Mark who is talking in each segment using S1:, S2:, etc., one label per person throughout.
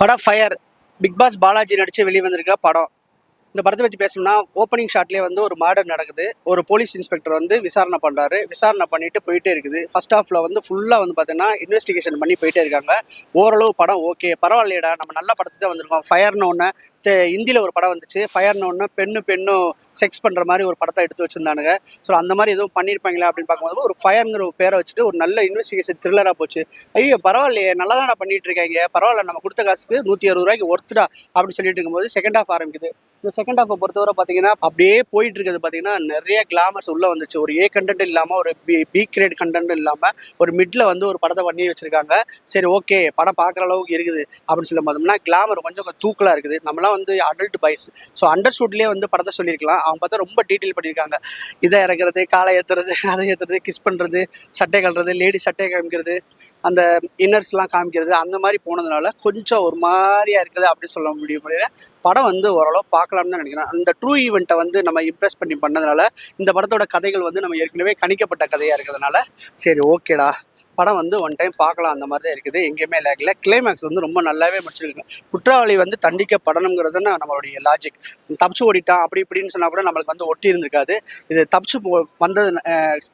S1: படம் fire big pass Balaji நடித்து வெளிவந்திருக்க படம். இந்த படத்தை பற்றி பேசணும்னா ஓப்பனிங் ஷாட்லேயே வந்து ஒரு மர்டர் நடக்குது. ஒரு போலீஸ் இன்ஸ்பெக்டர் வந்து விசாரணை பண்ணுறாரு விசாரணை பண்ணிட்டு போயிட்டே இருக்குது. ஃபர்ஸ்ட் ஹாஃபில் வந்து ஃபுல்லாக வந்து பார்த்தீங்கன்னா இன்வெஸ்டிகேஷன் பண்ணி போயிட்டே இருக்காங்க. ஓரளவு படம் ஓகே பரவாயில்லையடா நம்ம நல்ல படத்தை தான் வந்திருக்கோம். ஃபயர்னு ஒன்று ஹிந்தியில் ஒரு படம் வந்துச்சு. ஃபயர்னு ஒன்று பெண்ணு பெண்ணும் செக்ஸ் பண்ணுற மாதிரி ஒரு படத்தை எடுத்து வச்சிருந்தானுங்க. ஸோ அந்த மாதிரி எதுவும் பண்ணியிருப்பாங்களா அப்படின்னு பார்க்கும்போது ஒரு ஃபயர்ங்கிற ஒரு பேரை வச்சுட்டு ஒரு நல்ல இன்வெஸ்டிகேஷன் த்ரில்லராக போச்சு. ஐயோ பரவாயில்லையே நல்லா தான் பண்ணிட்டு இருக்காங்க. பரவாயில்ல நம்ம கொடுத்த காசுக்கு நூற்றி அறுபது ரூபாய்க்கு ஒர்த்துடா அப்படின்னு சொல்லிட்டு இருக்கும்போது செகண்ட் ஹாஃப் ஆரம்பிக்குது. இந்த செகண்ட் ஹாஃபை பொறுத்தவரை பார்த்தீங்கன்னா அப்படியே போயிட்டு இருக்கிறது பார்த்தீங்கன்னா நிறைய கிளாமர்ஸ் உள்ளே வந்துச்சு. ஒரு ஏ கண்டென்ட் இல்லாமல் ஒரு பி பி கிரேட் கண்டென்ட் இல்லாமல் ஒரு மிட்ல வந்து ஒரு படத்தை பண்ணி வச்சிருக்காங்க. சரி ஓகே படம் பார்க்குற அளவுக்கு இருக்குது அப்படின்னு சொல்லி பார்த்தோம்னா கிளாமர் கொஞ்சம் தூக்கலாக இருக்குது. நம்மளாம் வந்து அடல்ட் பாய்ஸ் ஸோ அண்டர் ஷூட்லேயே வந்து படத்தை சொல்லியிருக்கலாம். அவங்க பார்த்தா ரொம்ப டீட்டெயில் பண்ணியிருக்காங்க. இதை இறக்குறது காலை ஏற்றுறது அதை ஏற்றுறது கிஸ் பண்ணுறது சட்டை கழுறது லேடி சட்டை காமிக்கிறது அந்த இன்னர்ஸ்லாம் காமிக்கிறது அந்த மாதிரி போனதுனால கொஞ்சம் ஒரு மாதிரியாக இருக்குது அப்படின்னு சொல்ல முடியும். முடியல படம் வந்து ஓரளவு பார்க்கலாம்னு தான் நினைக்கிறேன். அந்த ட்ரூ ஈவெண்ட்டை வந்து நம்ம இம்ப்ரெஸ் பண்ணி பண்ணதுனால இந்த படத்தோட கதைகள் வந்து நம்ம ஏற்கனவே கணிக்கப்பட்ட கதையாக இருக்கிறதுனால சரி ஓகேடா படம் வந்து ஒன் டைம் பார்க்கலாம் அந்த மாதிரி தான் இருக்குது. எங்கேயுமே லேக்கில் கிளைமேக்ஸ் வந்து ரொம்ப நல்லாவே முடிச்சிருக்காங்க குற்றவாளி வந்து தண்டிக்கப்படணுங்கிறது தான் நம்மளுடைய லாஜிக் தப்பிச்சு ஓடிட்டான் அப்படி இப்படின்னு சொன்னால் கூட நம்மளுக்கு வந்து ஒட்டி இருந்திருக்காது. இது தப்பிச்சு வந்தது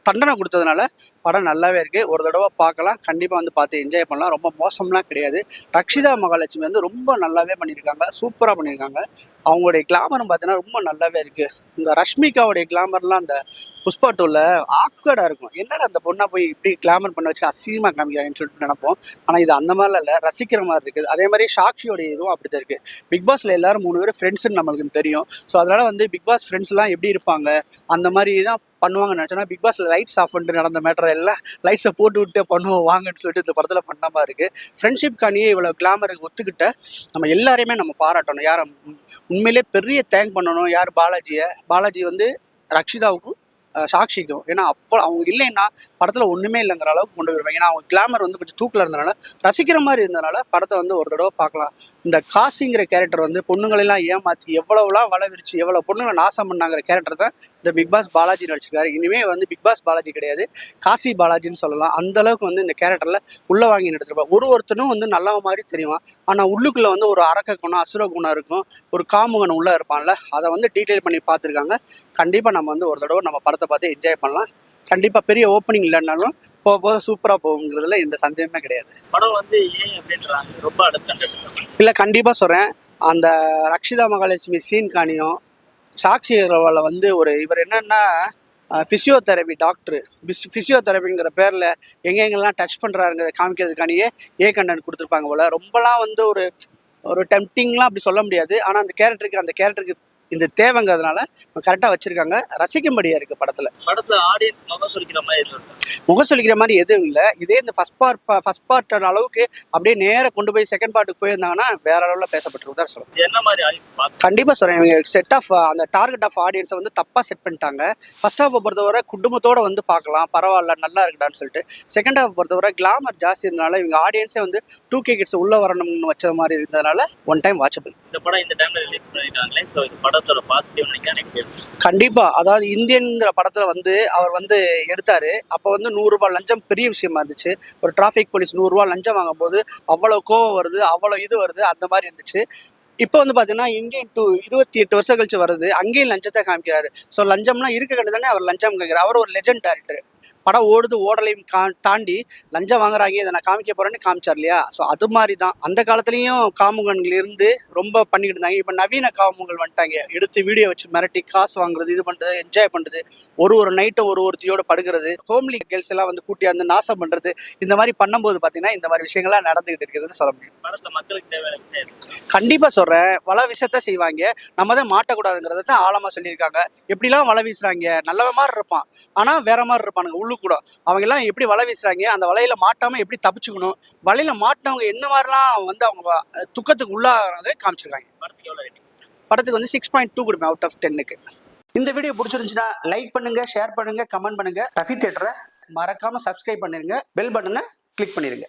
S1: தண்டனை கொடுத்ததுனால படம் நல்லாவே இருக்குது ஒரு தடவை பார்க்கலாம். கண்டிப்பாக வந்து பார்த்து என்ஜாய் பண்ணலாம். ரொம்ப மோசம்லாம் கிடையாது. ரக்ஷிதா மகாலட்சுமி வந்து ரொம்ப நல்லாவே பண்ணியிருக்காங்க. சூப்பராக பண்ணியிருக்காங்க. அவங்களுடைய கிளாமரும் பார்த்தீங்கன்னா ரொம்ப நல்லாவே இருக்குது இந்த ரஷ்மிகாவுடைய கிளாமர்லாம் அந்த புஷ்பா டூவில் ஆக்வர்டாக இருக்கும். என்னடா அந்த பொண்ணை போய் இப்படி கிளாமர் பண்ண வச்சு அசிங்கமாக காமிக்கிறாங்கன்னு சொல்லிட்டு நினைப்போம். ஆனால் இது அந்த மாதிரிலாம் இல்லை. ரசிக்கிற மாதிரி இருக்குது. அதே மாதிரி சாக்ஷியோடைய இதுவும் அப்படி தான் இருக்குது பிக் பாஸில் எல்லாரும் மூணு பேர் ஃப்ரெண்ட்ஸுன்னு நம்மளுக்கு தெரியும். ஸோ அதனால் வந்து பிக் பாஸ் ஃப்ரெண்ட்ஸ்லாம் எப்படி இருப்பாங்க? அந்த மாதிரி தான் பண்ணுவாங்கன்னு நினச்சோன்னா பிக் பாஸில் லைட்ஸ் ஆஃப் பண்ணிட்டு நடந்த மேட்டர் எல்லாம் லைட்ஸை போட்டு விட்டு பண்ணுவோம் வாங்கன்னு சொல்லிட்டு இந்த படத்தில் பண்ண மாதிரி இருக்குது ஃப்ரெண்ட்ஷிப்கானியே இவ்வளோ கிளாமருக்கு ஒத்துக்கிட்ட நம்ம எல்லாரையுமே நம்ம பாராட்டணும். யாரை உண்மையிலே பெரிய தேங்க் பண்ணணும். யார் பாலாஜியை? பாலாஜி வந்து ரக்ஷிதாவுக்கும் சாக்ஷிக்கும் ஏன்னா அப்போ அவங்க இல்லைன்னா படத்தில் ஒன்றுமே இல்லைங்கிற அளவுக்கு கொண்டு வருவாங்க ஏன்னா அவங்க கிளாமர் வந்து கொஞ்சம் தூக்கில் இருந்தனால ரசிக்கிற மாதிரி இருந்தனால படத்தை வந்து ஒரு தடவை பார்க்கலாம். இந்த காசிங்கிற கேரக்டர் வந்து பொண்ணுங்களெல்லாம் ஏமாற்றி எவ்வளவுலாம் வளவிரிச்சு எவ்வளோ பொண்ணுங்களை நாசம் பண்ணாங்கிற கேரக்டர் தான் இந்த பிக் பாஸ் பாலாஜி நடிச்சிருக்காரு. இனிமே வந்து பிக் பாஸ் பாலாஜி கிடையாது. காசி பாலாஜின்னு சொல்லலாம். அந்த அளவுக்கு வந்து இந்த கேரக்டரில் உள்ள வாங்கி நடத்திருப்பார் ஒரு ஒருத்தனும் வந்து நல்ல மாதிரி தெரியும் ஆனால் உள்ளுக்குள்ள வந்து ஒரு அரக்க குணம் அசுர குணம் இருக்கும். ஒரு காமுகன் உள்ள இருப்பான்ல. அதை வந்து டீட்டெயில் பண்ணி பார்த்துருக்காங்க. கண்டிப்பாக நம்ம வந்து ஒரு தடவை நம்ம படத்தை பார்த்து என்ஜாய் பண்ணலாம். கண்டிப்பாக பெரிய ஓப்பனிங் இல்லைன்னாலும் போக போக சூப்பராக போகுங்கிறதுல எந்த சந்தேகமே கிடையாது.
S2: படம் வந்து ஏன் அப்படின்றாங்க? ரொம்ப
S1: இல்லை கண்டிப்பாக சொல்கிறேன் அந்த ரக்ஷிதா மகாலட்சுமி சீன் காணியும் சாக்ஷி அகர்வாலை வந்து ஒரு இவர் என்னன்னா ஃபிசியோதெரபி டாக்டர் பிஸ் ஃபிசியோதெரபிங்கிற பேரில் எங்கெங்கெல்லாம் டச் பண்ணுறாருங்கிறத காமிக்கிறதுக்கானியே ஏ கண்டன் கொடுத்துருப்பாங்க போல். ரொம்பலாம் வந்து ஒரு ஒரு டெம்டிங்லாம் அப்படி சொல்ல முடியாது. ஆனால் அந்த கேரக்டருக்கு அந்த கேரக்டருக்கு இந்த தேவைங்கிறதுனால கரெக்டாக வச்சுருக்காங்க. ரசிக்கும்படியாக இருக்குது படத்தில்.
S2: படத்துல ஆடியன்ஸ் முகம் சொல்லிக்கிற மாதிரி
S1: முகம் சொல்லிக்கிற மாதிரி எதுவும் இல்லை. இதே இந்த ஃபஸ்ட் பார்ட் ஃபஸ்ட் பார்ட் அளவுக்கு அப்படியே நேராக கொண்டு போய் செகண்ட் பார்ட்டுக்கு போயிருந்தாங்கன்னா வேற அளவில் பேசப்பட்டிருக்கு தான்
S2: இது என்ன மாதிரி
S1: கண்டிப்பாக சொல்கிறேன் இவங்க செட் ஆஃப் அந்த டார்கெட் ஆஃப் ஆடியன்ஸை வந்து தப்பாக செட் பண்ணிட்டாங்க. ஃபர்ஸ்ட் ஹாஃபை பொறுத்தவரை குடும்பத்தோட வந்து பார்க்கலாம். பரவாயில்ல நல்லா இருக்குடான்னு சொல்லிட்டு. செகண்ட் ஹாஃப் பொறுத்தவரை கிளாமர் ஜாஸ்தி இருந்தனால இவங்க ஆடியன்ஸே வந்து டூ கே கிட்ஸ் உள்ளே வரணும்னு வச்ச மாதிரி இருந்ததுனால ஒன் டைம் வாட்சபிள்
S2: இந்த படம் இந்த டைம்ல ரிலீஸ் பண்ணிருக்காங்களே ஸோ இந்த படத்தோட பாசிட்டிவ் நினைக்கிறேன்
S1: கண்டிப்பாக அதாவது இந்தியன்ங்கிற படத்தில் வந்து அவர் வந்து எடுத்தார். அப்போ வந்து நூறுரூபா லஞ்சம் பெரிய விஷயமா இருந்துச்சு. ஒரு டிராஃபிக் போலீஸ் நூறுரூவா லஞ்சம் வாங்கும்போது அவ்வளோ கோவம் வருது அவ்வளோ இது வருது அந்த மாதிரி இருந்துச்சு. இப்போ வந்து பார்த்தீங்கன்னா இந்தியன் டூ இருபத்தி எட்டு வருஷம் கழிச்சு வருது அங்கேயும் லஞ்சத்தை காமிக்கிறாரு. ஸோ லஞ்சம்லாம் இருக்க கண்டு தானே அவர் லஞ்சம் கேட்குறாரு அவர் ஒரு லெஜண்ட் டேரக்டர் படம் ஓடுது ஓடலையும் கா தாண்டி லஞ்சம் வாங்குறாங்க இதை நான் காமிக்க போறேன்னு காமிச்சார் இல்லையா? ஸோ அது மாதிரி தான் அந்த காலத்துலேயும் காமுகன்கள் இருந்து ரொம்ப பண்ணிக்கிட்டு இருந்தாங்க. இப்போ நவீன காமுகங்கள் வந்துட்டாங்க. எடுத்து வீடியோ வச்சு மிரட்டி காசு வாங்குறது இது பண்ணுறது என்ஜாய் பண்ணுறது ஒரு ஒரு நைட்டை ஒரு ஒருத்தியோட படுகிறது ஹோம்லி கேர்ள்ஸ் எல்லாம் வந்து கூட்டி அந்த நாசம் பண்ணுறது இந்த மாதிரி பண்ணும்போது பார்த்தீங்கன்னா இந்த மாதிரி விஷயங்கள்லாம் நடந்துகிட்டு இருக்குதுன்னு சொல்ல முடியும். கண்டிப்பாக சொல்கிறேன் வலை விஷயத்த செய்வாங்க. நம்ம தான் மாட்டக்கூடாதுங்கிறத தான் ஆழமாக சொல்லியிருக்காங்க. எப்படிலாம் வலை வீசுறாங்க? நல்லவன் மாதிரி இருப்பான். ஆனால் வேற மாதிரி இருப்பானுங்க உள்ளுக்கூட அவங்க எல்லாம் எப்படி வலை வீசுறாங்க? அந்த வலையில மாட்டாமல் எப்படி தப்பிச்சுக்கணும்? வலையில மாட்டினவங்க எந்த மாதிரிலாம் வந்து அவங்க துக்கத்துக்கு உள்ளாகிறதை காமிச்சிருக்காங்க. படத்துக்கு வந்து சிக்ஸ் பாயிண்ட் டூ கொடுப்பேன் அவுட் ஆஃப் டென்னுக்கு இந்த வீடியோ பிடிச்சிருந்துச்சுன்னா லைக் பண்ணுங்க ஷேர் பண்ணுங்க கமெண்ட் பண்ணுங்க. ரஃபி தேட்டரை மறக்காம சப்ஸ்கிரைப் பண்ணிருங்க. பெல் பட்டனை கிளிக் பண்ணிருங்க.